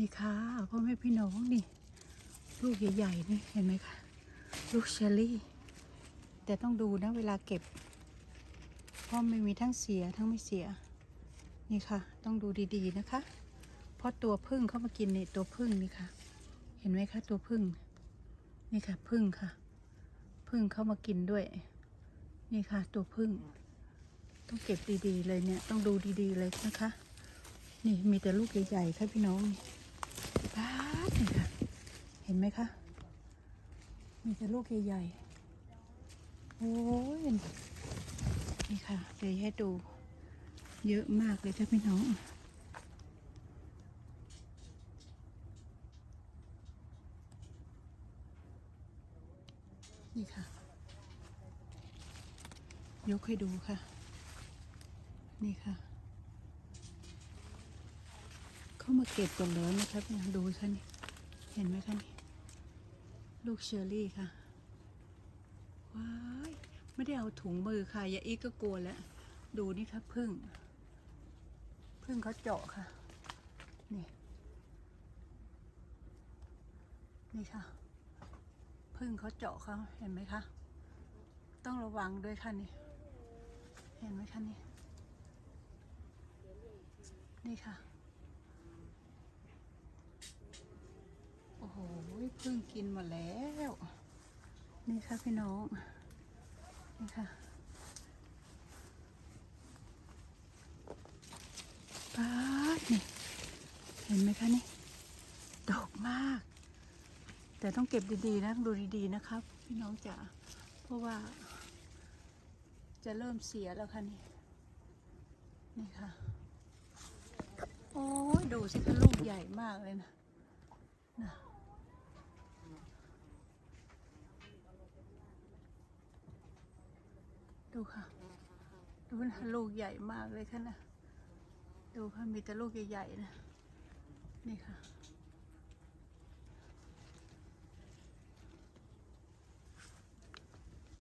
นี่ค่ะพ่อแม่พี่น้องนี่ ลูกใหญ่ๆนี่เห็นไหมคะลูกเชอรี่ แต่ต้องดูนะเวลาเก็บเพราะไม่มีทั้งเสียทั้งไม่เสีย นี่ค่ะ ต้องดูดีๆนะคะ เพราะตัวพึ่งเข้ามากินนี่ตัวพึ่งนี่ค่ะ เห็นไหมคะตัวพึ่งนี่ค่ะพึ่งค่ะ พึ่งเข้ามากินด้วย นี่ค่ะ ตัวพึ่ง ต้องเก็บดีๆเลยเนี่ยต้องดูดีๆเลยนะคะ นี่มีแต่ลูกใหญ่ๆค่ะพี่น้องนี่ ห็นไหมคะ มีแต่ลูกใหญ่ๆ โอ้ย นี่ค่ะเดี๋ยวให้ดู เยอะมากเลยค่ะพี่น้อง นี่ค่ะ ยกให้ดูค่ะ นี่ค่ะเข้ามาเก็บก่อนแล้วนะคะพี่น้องดูค่ะนี่เห็นไหมคะนี่ ลูกเชอร์รี่ค่ะ ว้าย ไม่ได้เอาถุงมือค่ะยาอีกก็กลัวแล้ว ดูนี่ค่ะพึ่ง พึ่งเขาเจาะค่ะ นี่ นี่ค่ะ พึ่งเขาเจาะเขาเห็นไหมคะ ต้องระวังด้วยค่ะนี่ เห็นไหมคะนี่ นี่ค่ะ อ้โหพึ่งกินหมดแล้ว นี่ค่ะพี่น้อง นี่ค่ะป้าดนี่ เห็นไหมคะนี่ ดอกมาก แต่ต้องเก็บดีๆนะ ดูดีๆนะครับ พี่น้องจ๋า เพราะว่า จะเริ่มเสียแล้วค่ะนี่ นี่ค่ะ โอ้ยดูสิคะลูกใหญ่มากเลยนะนะ ดูค่ะ ดูนะลูกใหญ่มากเลยค่ะนะ ดูค่ะ มีแต่ลูกใหญ่ๆนะ นี่ค่ะ